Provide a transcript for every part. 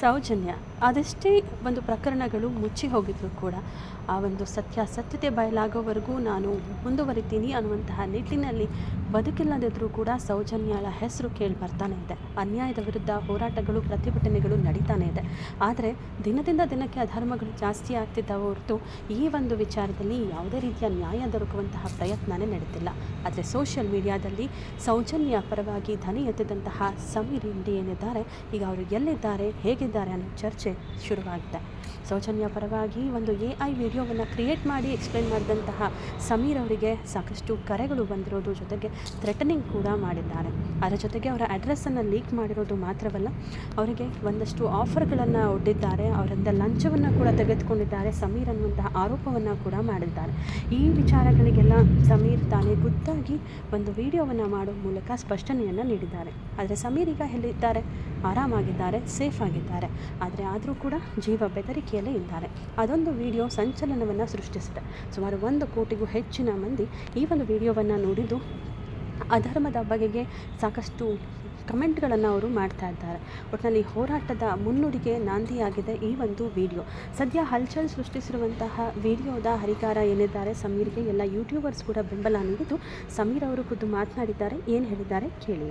ಸೌಜನ್ಯ. ಅದೆಷ್ಟೇ ಒಂದು ಪ್ರಕರಣಗಳು ಮುಚ್ಚಿ ಹೋಗಿದ್ರು ಕೂಡ ಆ ಒಂದು ಸತ್ಯಾಸತ್ಯತೆ ಬಯಲಾಗೋವರೆಗೂ ನಾನು ಮುಂದುವರಿತೀನಿ ಅನ್ನುವಂತಹ ನಿಟ್ಟಿನಲ್ಲಿ ಬದುಕಿಲ್ಲದಿದ್ದರೂ ಕೂಡ ಸೌಜನ್ಯಳ ಹೆಸರು ಕೇಳಿ ಬರ್ತಾನೆ ಇದೆ. ಅನ್ಯಾಯದ ವಿರುದ್ಧ ಹೋರಾಟಗಳು, ಪ್ರತಿಭಟನೆಗಳು ನಡೀತಾನೆ ಇದೆ. ಆದರೆ ದಿನದಿಂದ ದಿನಕ್ಕೆ ಅಧರ್ಮಗಳು ಜಾಸ್ತಿ ಆಗ್ತಿದ್ದಾವೆ ಹೊರತು ಈ ಒಂದು ವಿಚಾರದಲ್ಲಿ ಯಾವುದೇ ರೀತಿಯ ನ್ಯಾಯ ದೊರಕುವಂತಹ ಪ್ರಯತ್ನನೇ ನಡೀತಿಲ್ಲ. ಆದರೆ ಸೋಷಿಯಲ್ ಮೀಡಿಯಾದಲ್ಲಿ ಸೌಜನ್ಯ ಪರವಾಗಿ ಧ್ವನಿ ಎತ್ತಿದಂತಹ ಸಮೀರ್ ಇಂಡಿ ಏನಿದ್ದಾರೆ, ಈಗ ಅವರು ಎಲ್ಲಿದ್ದಾರೆ, ಹೇಗಿದ್ದಾರೆ ಅನ್ನೋ ಚರ್ಚೆ ಶುರುವಾಗಿದೆ. ಸೌಜನ್ಯ ಪರವಾಗಿ ಒಂದು ಎ ಐ ವಿಡಿಯೋವನ್ನು ಕ್ರಿಯೇಟ್ ಮಾಡಿ ಎಕ್ಸ್ಪ್ಲೇನ್ ಮಾಡಿದಂತಹ ಸಮೀರ್ ಅವರಿಗೆ ಸಾಕಷ್ಟು ಕರೆಗಳು ಬಂದಿರೋದು ಜೊತೆಗೆ ಥ್ರೆಟನಿಂಗ್ ಕೂಡ ಮಾಡಿದ್ದಾರೆ. ಅದರ ಜೊತೆಗೆ ಅವರ ಅಡ್ರೆಸ್ಸನ್ನು ಲೀಕ್ ಮಾಡಿರೋದು ಮಾತ್ರವಲ್ಲ, ಅವರಿಗೆ ಒಂದಷ್ಟು ಆಫರ್ಗಳನ್ನು ಒಡ್ಡಿದ್ದಾರೆ. ಅವರಿಂದ ಲಂಚವನ್ನು ಕೂಡ ತೆಗೆದುಕೊಂಡಿದ್ದಾರೆ. ಸಮೀರ್ ಅನ್ನುವಂತಹ ಆರೋಪವನ್ನು ಕೂಡ ಮಾಡಿದ್ದಾರೆ. ಈ ವಿಚಾರಗಳಿಗೆಲ್ಲ ಸಮೀರ್ ತಾನೇ ಖುದ್ದಾಗಿ ಒಂದು ವಿಡಿಯೋವನ್ನು ಮಾಡೋ ಮೂಲಕ ಸ್ಪಷ್ಟನೆಯನ್ನು ನೀಡಿದ್ದಾರೆ. ಆದರೆ ಸಮೀರ್ ಈಗ ಎಲ್ಲಿದ್ದಾರೆ? ಆರಾಮಾಗಿದ್ದಾರೆ ಸೇಫ್ ಆಗಿದ್ದಾರೆ. ಆದರೆ ಆದರೂ ಕೂಡ ಜೀವ ಬೆದರಿಕೆಯಲ್ಲೇ ಇದ್ದಾರೆ. ಅದೊಂದು ವಿಡಿಯೋ ಸಂಚಲನವನ್ನು ಸೃಷ್ಟಿಸಿದೆ. ಸುಮಾರು ಒಂದು ಕೋಟಿಗೂ ಹೆಚ್ಚಿನ ಮಂದಿ ಈ ಒಂದು ವಿಡಿಯೋವನ್ನು ನೋಡಿದ್ದು ಅಧರ್ಮದ ಬಗೆಗೆ ಸಾಕಷ್ಟು ಕಮೆಂಟ್ಗಳನ್ನು ಅವರು ಮಾಡ್ತಾ ಇದ್ದಾರೆ. ಒಟ್ಟಿನಲ್ಲಿ ಹೋರಾಟದ ಮುನ್ನುಡಿಗೆ ನಾಂದಿಯಾಗಿದೆ ಈ ಒಂದು ವಿಡಿಯೋ. ಸದ್ಯ ಹಲ್ಚಲ್ ಸೃಷ್ಟಿಸಿರುವಂತಹ ವಿಡಿಯೋದ ಹರಿಕಾರ ಏನಿದ್ದಾರೆ? ಸಮೀರ್ಗೆ ಎಲ್ಲ ಯೂಟ್ಯೂಬರ್ಸ್ ಕೂಡ ಬೆಂಬಲ ನೀಡಿದ್ದು ಸಮೀರ್ ಅವರು ಖುದ್ದು ಮಾತನಾಡಿದ್ದಾರೆ. ಏನು ಹೇಳಿದ್ದಾರೆ ಕೇಳಿ.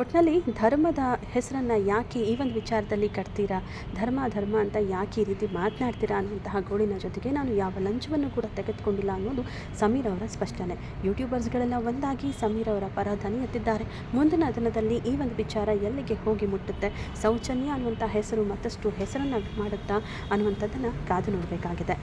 ಒಟ್ಟಿನಲ್ಲಿ ಧರ್ಮದ ಹೆಸರನ್ನು ಯಾಕೆ ಈ ಒಂದು ವಿಚಾರದಲ್ಲಿ ಕಟ್ತೀರಾ? ಧರ್ಮ ಧರ್ಮ ಅಂತ ಯಾಕೆ ಈ ರೀತಿ ಮಾತನಾಡ್ತೀರಾ ಅನ್ನುವಂತಹ ಗೋಳಿನ ಜೊತೆಗೆ ನಾನು ಯಾವ ಲಂಚವನ್ನು ಕೂಡ ತೆಗೆದುಕೊಂಡಿಲ್ಲ ಅನ್ನೋದು ಸಮೀರ್ ಅವರ ಸ್ಪಷ್ಟನೆ. ಯೂಟ್ಯೂಬರ್ಸ್ಗಳೆಲ್ಲ ಒಂದಾಗಿ ಸಮೀರ್ ಅವರ ಪರ ಧ್ವನಿ ಎತ್ತಿದ್ದಾರೆ. ಮುಂದಿನ ದಿನದಲ್ಲಿ ಈ ಒಂದು ವಿಚಾರ ಎಲ್ಲಿಗೆ ಹೋಗಿ ಮುಟ್ಟುತ್ತೆ? ಸೌಜನ್ಯ ಅನ್ನುವಂಥ ಹೆಸರು ಮತ್ತಷ್ಟು ಹೆಸರನ್ನು ಮಾಡುತ್ತಾ ಅನ್ನುವಂಥದ್ದನ್ನು ಕಾದು ನೋಡಬೇಕಾಗಿದೆ.